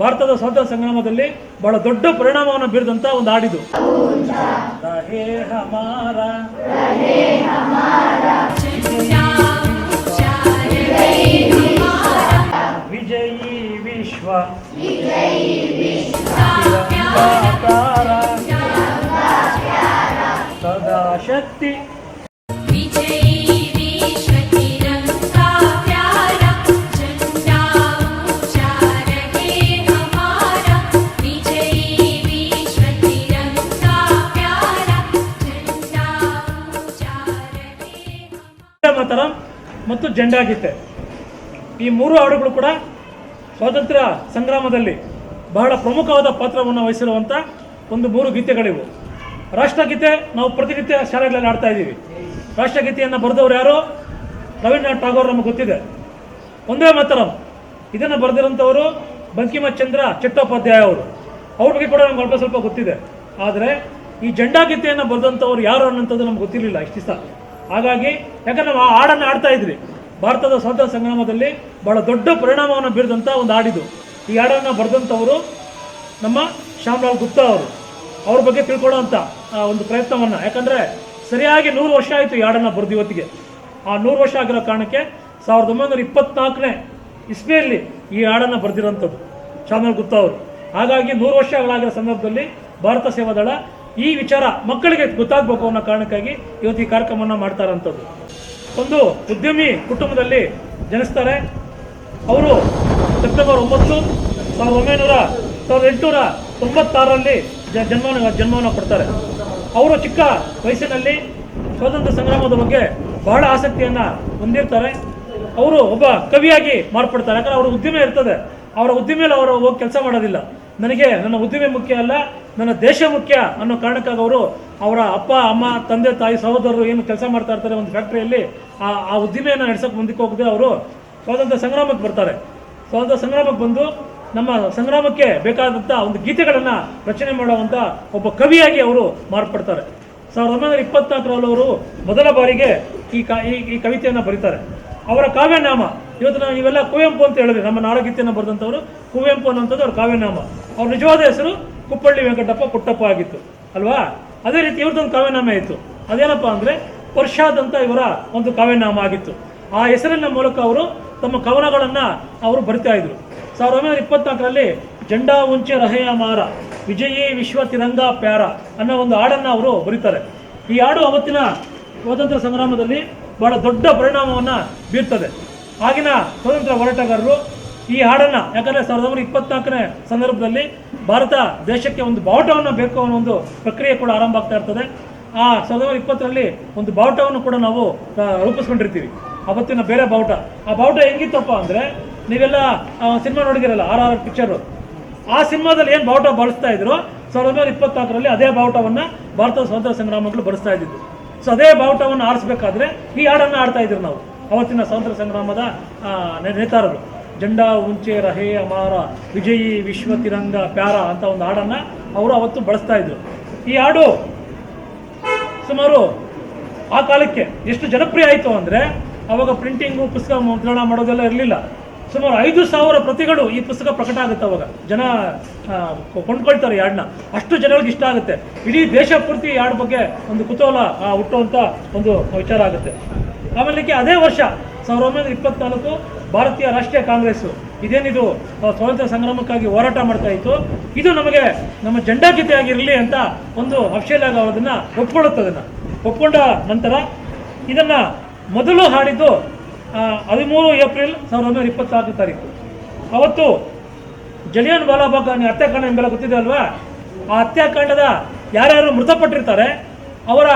ಭಾರತದ ಸ್ವಾತಂತ್ರ್ಯ ಸಂಗ್ರಾಮದಲ್ಲಿ ಬಹಳ ದೊಡ್ಡ ಪರಿಣಾಮವನ್ನು ಬೀರಿದಂತ ಒಂದು ಹಾಡಿದು. ವಿಜಯಿ ವಿಶ್ವ. ಮತ್ತು ಜೆಂಡಾ ಗೀತೆ ಈ ಮೂರು ಹಾಡುಗಳು ಕೂಡ ಸ್ವಾತಂತ್ರ್ಯ ಸಂಗ್ರಾಮದಲ್ಲಿ ಬಹಳ ಪ್ರಮುಖವಾದ ಪಾತ್ರವನ್ನು ವಹಿಸಿರುವಂಥ ಒಂದು ಮೂರು ಗೀತೆಗಳಿವು. ರಾಷ್ಟ್ರಗೀತೆ ನಾವು ಪ್ರತಿನಿತ್ಯ ಶಾಲೆಗಳಲ್ಲಿ ಆಡ್ತಾ ಇದ್ದೀವಿ. ರಾಷ್ಟ್ರಗೀತೆಯನ್ನು ಬರೆದವರು ಯಾರು? ರವೀಂದ್ರನಾಥ್ ಟಾಗೋರ್ ನಮಗೆ ಗೊತ್ತಿದೆ. ಒಂದೇ ಮಾತರಂ. ಇದನ್ನು ಬರೆದಿರೋಂಥವರು ಬಂಕಿಮಚಂದ್ರ ಚಟ್ಟೋಪಾಧ್ಯಾಯ ಅವರು. ಅವ್ರ ಬಗ್ಗೆ ಕೂಡ ನಮ್ಗೆ ಅಲ್ಪ ಸ್ವಲ್ಪ ಗೊತ್ತಿದೆ. ಆದರೆ ಈ ಜಂಡಾಗೀತೆಯನ್ನು ಬರೆದಂಥವ್ರು ಯಾರು ಅನ್ನೋಂಥದ್ದು ನಮ್ಗೆ ಗೊತ್ತಿರಲಿಲ್ಲ ಇಷ್ಟು ದಿವಸ. ಹಾಗಾಗಿ ಯಾಕಂದ್ರೆ ನಾವು ಆ ಹಾಡನ್ನು ಆಡ್ತಾ ಇದ್ವಿ. ಭಾರತದ ಸ್ವಾತಂತ್ರ್ಯ ಸಂಗ್ರಾಮದಲ್ಲಿ ಬಹಳ ದೊಡ್ಡ ಪರಿಣಾಮವನ್ನು ಬೀರಿದಂಥ ಒಂದು ಹಾಡಿದು. ಈ ಹಾಡನ್ನು ಬರೆದಂಥವರು ನಮ್ಮ ಶ್ಯಾಮಲಾಲ್ ಗುಪ್ತಾ ಅವರು. ಅವ್ರ ಬಗ್ಗೆ ತಿಳ್ಕೊಳ್ಳೋಂಥ ಒಂದು ಪ್ರಯತ್ನವನ್ನು. ಯಾಕಂದರೆ ಸರಿಯಾಗಿ ನೂರು ವರ್ಷ ಆಯಿತು ಈ ಹಾಡನ್ನು ಬರೆದು ಇವತ್ತಿಗೆ. ಆ ನೂರು ವರ್ಷ ಆಗಿರೋ ಕಾರಣಕ್ಕೆ ಸಾವಿರದ ಒಂಬೈನೂರ ಇಪ್ಪತ್ನಾಲ್ಕನೇ ಇಸ್ವಿಯಲ್ಲಿ ಈ ಹಾಡನ್ನು ಬರೆದಿರೋಂಥದ್ದು ಶ್ಯಾಮಲಾಲ್ ಗುಪ್ತಾ ಅವರು. ಹಾಗಾಗಿ ನೂರು ವರ್ಷಗಳಾಗಿರೋ ಸಂದರ್ಭದಲ್ಲಿ ಭಾರತ ಸೇವಾದಳ ಈ ವಿಚಾರ ಮಕ್ಕಳಿಗೆ ಗೊತ್ತಾಗಬೇಕು ಅನ್ನೋ ಕಾರಣಕ್ಕಾಗಿ ಇವತ್ತು ಈ ಕಾರ್ಯಕ್ರಮವನ್ನು ಮಾಡ್ತಾರಂಥದ್ದು ಒಂದು ಉದ್ಯಮಿ ಕುಟುಂಬದಲ್ಲಿ ಜನಿಸ್ತಾರೆ. ಅವರು ಸೆಪ್ಟೆಂಬರ್ ಒಂಬತ್ತು ಸಾವಿರದ ಒಂಬೈನೂರ, ಸಾವಿರದ ಎಂಟುನೂರ ತೊಂಬತ್ತಾರರಲ್ಲಿ ಜನ್ಮವನ್ನು ಜನ್ಮವನ್ನು ಕೊಡ್ತಾರೆ. ಅವರು ಚಿಕ್ಕ ವಯಸ್ಸಿನಲ್ಲಿ ಸ್ವಾತಂತ್ರ್ಯ ಸಂಗ್ರಾಮದ ಬಗ್ಗೆ ಬಹಳ ಆಸಕ್ತಿಯನ್ನು ಹೊಂದಿರ್ತಾರೆ. ಅವರು ಒಬ್ಬ ಕವಿಯಾಗಿ ಮಾರ್ಪಡ್ತಾರೆ. ಯಾಕಂದರೆ ಅವರು ಉದ್ದಿಮೆ ಇರ್ತದೆ. ಅವರ ಉದ್ದಿಮೆಯಲ್ಲಿ ಅವರು ಹೋಗಿ ಕೆಲಸ ಮಾಡೋದಿಲ್ಲ. ನನಗೆ ನನ್ನ ಉದ್ದಿಮೆ ಮುಖ್ಯ ಅಲ್ಲ, ನನ್ನ ದೇಶ ಮುಖ್ಯ ಅನ್ನೋ ಕಾರಣಕ್ಕಾಗಿ ಅವರು ಅವರ ಅಪ್ಪ, ಅಮ್ಮ, ತಂದೆ, ತಾಯಿ, ಸಹೋದರರು ಏನು ಕೆಲಸ ಮಾಡ್ತಾ ಇರ್ತಾರೆ ಒಂದು ಫ್ಯಾಕ್ಟ್ರಿಯಲ್ಲಿ ಆ ಆ ಉದ್ದಿಮೆಯನ್ನು ನಡೆಸೋಕೆ ಮುಂದಕ್ಕೆ ಹೋಗದೆ ಅವರು ಸ್ವಾತಂತ್ರ್ಯ ಸಂಗ್ರಾಮಕ್ಕೆ ಬರ್ತಾರೆ. ಸ್ವಾತಂತ್ರ್ಯ ಸಂಗ್ರಾಮಕ್ಕೆ ಬಂದು ನಮ್ಮ ಸಂಗ್ರಾಮಕ್ಕೆ ಬೇಕಾದಂಥ ಒಂದು ಗೀತೆಗಳನ್ನು ರಚನೆ ಮಾಡುವಂಥ ಒಬ್ಬ ಕವಿಯಾಗಿ ಅವರು ಮಾರ್ಪಡ್ತಾರೆ ಸಾವಿರದ ಒಂಬೈನೂರ ಇಪ್ಪತ್ನಾಲ್ಕರಲ್ಲಿ ಅವರು ಮೊದಲ ಬಾರಿಗೆ ಈ ಕ, ಈ ಕವಿತೆಯನ್ನು ಬರೀತಾರೆ. ಅವರ ಕಾವ್ಯನಾಮ, ಇವತ್ತು ನಾವು ಇವೆಲ್ಲ ಕುವೆಂಪು ಅಂತ ಹೇಳಿದ್ರೆ ನಮ್ಮ ನಾಡಗೀತೆಯನ್ನು ಬರೆದಂಥವ್ರು, ಕುವೆಂಪು ಅನ್ನೋಂಥದ್ದು ಅವ್ರ ಕಾವ್ಯನಾಮ. ಅವ್ರ ನಿಜವಾದ ಹೆಸರು ಕುಪ್ಪಳ್ಳಿ ವೆಂಕಟಪ್ಪ ಪುಟ್ಟಪ್ಪ ಆಗಿತ್ತು, ಅಲ್ವಾ? ಅದೇ ರೀತಿ ಇವ್ರದ್ದೊಂದು ಕಾವ್ಯನಾಮ ಇತ್ತು. ಅದೇನಪ್ಪ ಅಂದರೆ ವರ್ಷಾದ್ ಅಂತ ಇವರ ಒಂದು ಕಾವ್ಯನಾಮ ಆಗಿತ್ತು. ಆ ಹೆಸರಿನ ಮೂಲಕ ಅವರು ತಮ್ಮ ಕವನಗಳನ್ನು ಅವರು ಬರಿತಾ ಇದ್ರು. ಸಾವಿರದ ಒಂಬೈನೂರ ಇಪ್ಪತ್ನಾಲ್ಕರಲ್ಲಿ ಜಂಡಾ ಉಂಚೆ ರಹೆಯ ಮಾರ, ವಿಜಯೀ ವಿಶ್ವ ತಿರಂಗ ಪ್ಯಾರ ಅನ್ನೋ ಒಂದು ಹಾಡನ್ನು ಅವರು ಬರೀತಾರೆ. ಈ ಹಾಡು ಅವತ್ತಿನ ಸ್ವಾತಂತ್ರ್ಯ ಸಂಗ್ರಾಮದಲ್ಲಿ ಬಹಳ ದೊಡ್ಡ ಪರಿಣಾಮವನ್ನು ಬೀರ್ತದೆ. ಆಗಿನ ಸ್ವಾತಂತ್ರ್ಯ ಹೋರಾಟಗಾರರು ಈ ಹಾಡನ್ನು, ಯಾಕಂದರೆ ಸಾವಿರದ ಒಂಬೈನೂರ ಇಪ್ಪತ್ನಾಲ್ಕನೇ ಸಂದರ್ಭದಲ್ಲಿ ಭಾರತ ದೇಶಕ್ಕೆ ಒಂದು ಬಾವುಟವನ್ನು ಬೇಕು ಅನ್ನೋ ಒಂದು ಪ್ರಕ್ರಿಯೆ ಕೂಡ ಆರಂಭ ಆಗ್ತಾ ಇರ್ತದೆ. ಆ ಸಾವಿರದ ಒಂಬೈನೂರ ಇಪ್ಪತ್ತರಲ್ಲಿ ಒಂದು ಬಾವುಟವನ್ನು ಕೂಡ ನಾವು ರೂಪಿಸ್ಕೊಂಡಿರ್ತೀವಿ. ಅವತ್ತಿನ ಬೇರೆ ಬಾವುಟ. ಆ ಬಾವುಟ ಹೆಂಗಿತ್ತಪ್ಪ ಅಂದರೆ, ನೀವೆಲ್ಲ ಸಿನಿಮಾ ನೋಡಿದಿರಲ್ಲ ಆರ್ ಆರ್ ಪಿಕ್ಚರು. ಆ ಸಿನಿಮಾದಲ್ಲಿ ಏನು ಬಾವುಟ ಬಳಸ್ತಾ ಇದ್ರು, ಸಾವಿರದ ಒಂಬೈನೂರ ಇಪ್ಪತ್ನಾಲ್ಕರಲ್ಲಿ ಅದೇ ಬಾವುಟವನ್ನು ಭಾರತದ ಸ್ವಾತಂತ್ರ್ಯ ಸಂಗ್ರಾಮಗಳು ಬಳಸ್ತಾ ಇದ್ದಿದ್ದು. ಸೊ ಅದೇ ಬಾವುಟವನ್ನು ಆರಿಸಬೇಕಾದ್ರೆ ಈ ಹಾಡನ್ನು ಆಡ್ತಾ ಇದ್ರು ನಾವು ಅವತ್ತಿನ ಸ್ವಾತಂತ್ರ್ಯ ಸಂಗ್ರಾಮದ ನೇತಾರರು. ಜೆಂಡಾ ಉಂಚೆ ರಹೇ ಅಮಾರ, ವಿಜಯಿ ವಿಶ್ವ ತಿರಂಗ ಪ್ಯಾರ ಅಂತ ಒಂದು ಹಾಡನ್ನು ಅವರು ಅವತ್ತು ಬಳಸ್ತಾ ಇದ್ರು. ಈ ಹಾಡು ಸುಮಾರು ಆ ಕಾಲಕ್ಕೆ ಎಷ್ಟು ಜನಪ್ರಿಯ ಆಯಿತು ಅಂದರೆ ಅವಾಗ ಪ್ರಿಂಟಿಂಗು ಪುಸ್ತಕ ಮುದ್ರಣ ಮಾಡೋದೆಲ್ಲ ಇರಲಿಲ್ಲ. ಸುಮಾರು ಐದು ಸಾವಿರ ಪ್ರತಿಗಳು ಈ ಪುಸ್ತಕ ಪ್ರಕಟ ಆಗುತ್ತೆ ಅವಾಗ. ಜನ ಕೊಂಡ್ಕೊಳ್ತಾರೆ ಈ ಹಾಡನ್ನ. ಅಷ್ಟು ಜನಗಳಿಗೆ ಇಷ್ಟ ಆಗುತ್ತೆ. ಇಡೀ ದೇಶ ಪೂರ್ತಿ ಹಾಡು ಬಗ್ಗೆ ಒಂದು ಕುತೂಹಲ ಹುಟ್ಟುವಂಥ ಒಂದು ವಿಚಾರ ಆಗುತ್ತೆ. ಆಮೇಲೆ ಅದೇ ವರ್ಷ ಸಾವಿರದ ಒಂಬೈನೂರ ಇಪ್ಪತ್ನಾಲ್ಕು ಭಾರತೀಯ ರಾಷ್ಟ್ರೀಯ ಕಾಂಗ್ರೆಸ್ಸು ಇದೇನಿದು ಸ್ವಾತಂತ್ರ್ಯ ಸಂಗ್ರಾಮಕ್ಕಾಗಿ ಹೋರಾಟ ಮಾಡ್ತಾ ಇತ್ತು. ಇದು ನಮಗೆ ನಮ್ಮ ಜಂಡಾ ಜೊತೆ ಆಗಿರಲಿ ಅಂತ ಒಂದು ಅಫ್ಷೇಲಾಗ ಆಗಿ ಅದನ್ನು. ಒಪ್ಕೊಂಡ ನಂತರ ಇದನ್ನು ಮೊದಲು ಹಾಡಿದ್ದು ಹದಿಮೂರು ಏಪ್ರಿಲ್ ಸಾವಿರದ ಒಂಬೈನೂರ ಇಪ್ಪತ್ನಾಲ್ಕು ತಾರೀಕು. ಅವತ್ತು ಜಲಿಯನ್ ವಾಲಾಬಾಗ್ ನೀವು ಹತ್ಯಾಕಾಂಡ ಎಂಬೆಲ್ಲ ಗೊತ್ತಿದೆ ಅಲ್ವಾ? ಆ ಹತ್ಯಾಕಾಂಡದ ಯಾರ್ಯಾರು ಮೃತಪಟ್ಟಿರ್ತಾರೆ, ಅವರ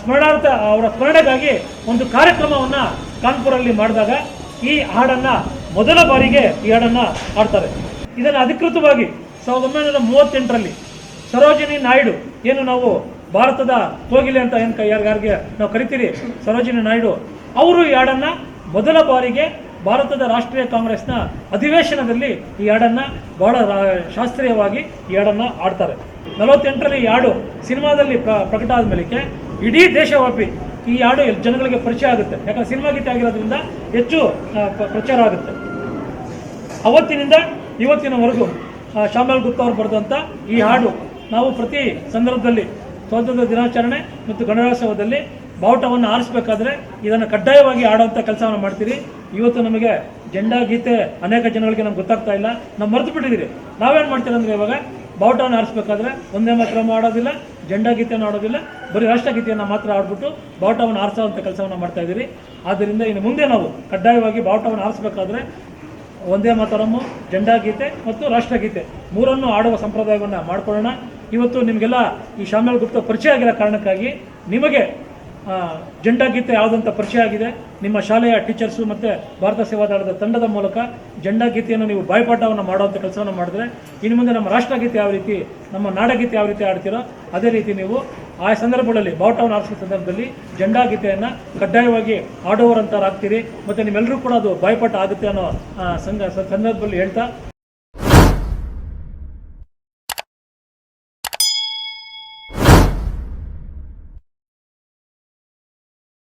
ಸ್ಮರಣಾರ್ಥ, ಅವರ ಸ್ಮರಣೆಗಾಗಿ ಒಂದು ಕಾರ್ಯಕ್ರಮವನ್ನು ಕಾನ್ಪುರಲ್ಲಿ ಮಾಡಿದಾಗ ಈ ಹಾಡನ್ನು ಮೊದಲ ಬಾರಿಗೆ ಈ ಹಾಡನ್ನು ಹಾಡ್ತಾರೆ. ಇದನ್ನು ಅಧಿಕೃತವಾಗಿ ಸಾವಿರದ ಒಂಬೈನೂರ ಮೂವತ್ತೆಂಟರಲ್ಲಿ ಸರೋಜಿನಿ ನಾಯ್ಡು ಏನು ನಾವು ಭಾರತದ ಕೋಗಿಲೆ ಅಂತ ಏನು ಯಾರಿಗೆ ನಾವು ಕರಿತೀರಿ? ಸರೋಜಿನಿ ನಾಯ್ಡು ಅವರು ಈ ಹಾಡನ್ನು ಮೊದಲ ಬಾರಿಗೆ ಭಾರತದ ರಾಷ್ಟ್ರೀಯ ಕಾಂಗ್ರೆಸ್ನ ಅಧಿವೇಶನದಲ್ಲಿ ಈ ಹಾಡನ್ನು ಬಹಳ ಶಾಸ್ತ್ರೀಯವಾಗಿ ಈ ಹಾಡನ್ನು ಆಡ್ತಾರೆ ನಲವತ್ತೆಂಟರಲ್ಲಿ ಈ ಹಾಡು ಸಿನಿಮಾದಲ್ಲಿ ಪ್ರ ಪ್ರಕಟ ಆದ ಮೇಲಕ್ಕೆ ಇಡೀ ದೇಶವ್ಯಾಪಿ ಈ ಹಾಡು ಜನಗಳಿಗೆ ಪರಿಚಯ ಆಗುತ್ತೆ. ಯಾಕಂದ್ರೆ ಸಿನಿಮಾ ಗೀತೆ ಆಗಿರೋದ್ರಿಂದ ಹೆಚ್ಚು ಪ್ರ- ಪ್ರಚಾರ ಆಗುತ್ತೆ. ಅವತ್ತಿನಿಂದ ಇವತ್ತಿನವರೆಗೂ ಶ್ಯಾಮಲ್ ಗುಪ್ತಾ ಅವರು ಬರೆದಂಥ ಈ ಹಾಡು ನಾವು ಪ್ರತಿ ಸಂದರ್ಭದಲ್ಲಿ ಸ್ವಾತಂತ್ರ್ಯ ದಿನಾಚರಣೆ ಮತ್ತು ಗಣರಾಜ್ಯೋತ್ಸವದಲ್ಲಿ ಬಾವುಟವನ್ನು ಆರಿಸಬೇಕಾದ್ರೆ ಇದನ್ನು ಕಡ್ಡಾಯವಾಗಿ ಆಡುವಂಥ ಕೆಲಸವನ್ನು ಮಾಡ್ತೀರಿ. ಇವತ್ತು ನಮಗೆ ಜಂಡಾ ಗೀತೆ ಅನೇಕ ಜನಗಳಿಗೆ ನಮ್ಗೆ ಗೊತ್ತಾಗ್ತಾ ಇಲ್ಲ. ನಾವು ಮರೆತು ಬಿಟ್ಟಿದ್ದೀರಿ. ನಾವೇನು ಮಾಡ್ತೀರಂದ್ರೆ ಇವಾಗ ಬಾವುಟವನ್ನು ಆರಿಸಬೇಕಾದ್ರೆ ಒಂದೇ ಮಾತ್ರ ಆಡೋದಿಲ್ಲ ಜೆಂಡಾ ಗೀತೆಯನ್ನು ಆಡೋದಿಲ್ಲ, ಬರೀ ರಾಷ್ಟ್ರಗೀತೆಯನ್ನು ಮಾತ್ರ ಆಡ್ಬಿಟ್ಟು ಬಾವುಟವನ್ನು ಆರಿಸೋವಂಥ ಕೆಲಸವನ್ನು ಮಾಡ್ತಾ ಇದ್ದೀರಿ. ಆದ್ದರಿಂದ ಇನ್ನು ಮುಂದೆ ನಾವು ಕಡ್ಡಾಯವಾಗಿ ಬಾವುಟವನ್ನು ಆರಿಸಬೇಕಾದ್ರೆ ಒಂದೇ ಮಾತರಮ್ಮು ಜಂಡಾಗೀತೆ ಮತ್ತು ರಾಷ್ಟ್ರಗೀತೆ ಮೂರನ್ನು ಆಡುವ ಸಂಪ್ರದಾಯವನ್ನು ಮಾಡಿಕೊಳ್ಳೋಣ. ಇವತ್ತು ನಿಮಗೆಲ್ಲ ಈ ಶಾಮಿಲ್ ಗುಪ್ತ ಪರಿಚಯ ಆಗಿರೋ ಕಾರಣಕ್ಕಾಗಿ ನಿಮಗೆ ಜೆಂಡಾ ಗೀತೆ ಯಾವುದಂತ ಪರಿಚಯ ಆಗಿದೆ. ನಿಮ್ಮ ಶಾಲೆಯ ಟೀಚರ್ಸು ಮತ್ತು ಭಾರತ ಸೇವಾ ದಳದ ತಂಡದ ಮೂಲಕ ಜಂಡಾ ಗೀತೆಯನ್ನು ನೀವು ಬಾಯ್ಪಾಠವನ್ನು ಮಾಡುವಂಥ ಕೆಲಸವನ್ನು ಮಾಡಿದ್ರೆ, ಇನ್ನು ಮುಂದೆ ನಮ್ಮ ರಾಷ್ಟ್ರಗೀತೆ ಯಾವ ರೀತಿ, ನಮ್ಮ ನಾಡಗೀತೆ ಯಾವ ರೀತಿ ಆಡ್ತೀರೋ ಅದೇ ರೀತಿ ನೀವು ಆ ಸಂದರ್ಭಗಳಲ್ಲಿ, ಬಾವುಟವನ್ನು ಆರಿಸುವ ಸಂದರ್ಭದಲ್ಲಿ ಜಂಡಾ ಗೀತೆಯನ್ನು ಕಡ್ಡಾಯವಾಗಿ ಆಡೋವರಂತಾರಾಗ್ತೀರಿ ಮತ್ತು ನಿಮ್ಮೆಲ್ಲರೂ ಕೂಡ ಅದು ಬಾಯ್ಪಾಠ ಆಗುತ್ತೆ ಅನ್ನೋ ಸಂದರ್ಭದಲ್ಲಿ ಹೇಳ್ತಾ